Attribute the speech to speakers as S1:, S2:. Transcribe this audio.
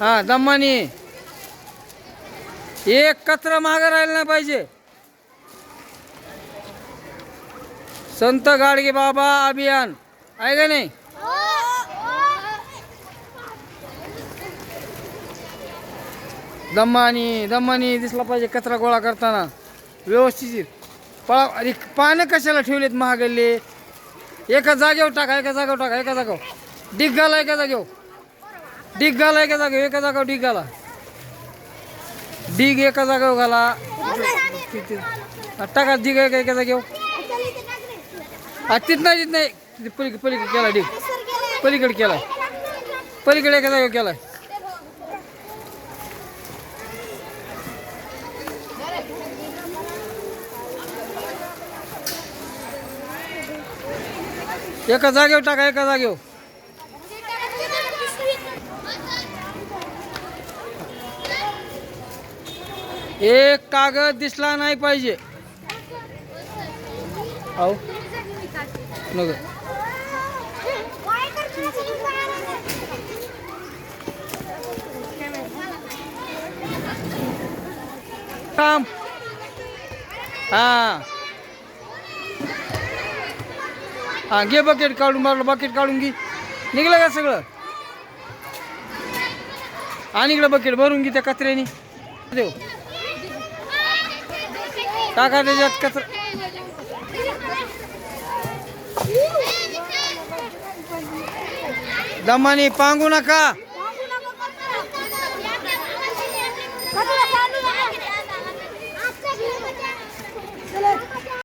S1: हा दम्मानी एक कचरा मागे राहिला नाही पाहिजे. संत गाडगे बाबा अभियान. आहे का नाही? दम्मानी दम्मानी दिसला पाहिजे कचरा गोळा करताना. व्यवस्थित. पळा अरे पानं कशाला ठेवलेत महागल्ले? एका जागेवर टाका एका जागेवर टाका एका जागेवर. डिग्गाला एका जागेवर. डिग घाला एका जागेवर एका जागेवर डिग घाला. डिग एका जागेवर घाला. टाका डिग एका एका जागेवर. हा नाही तिथ नाही. तिथे पलीकडे पलीकडे केला डिग पलीकडे केला. पलीकडे एका जागेवर केला. एका जागेवर टाका एका जागेवर. एक कागद दिसला नाही पाहिजे. हो नको. थांब. हा. हा घे बकेट काढून मारलं बकेट काढून घे. निघलं का सगळं? आणि इकडं बकेट भरून घे त्या कचऱ्याने. देऊ टाका त्याच्यात कचरा दमाने पांगू नका.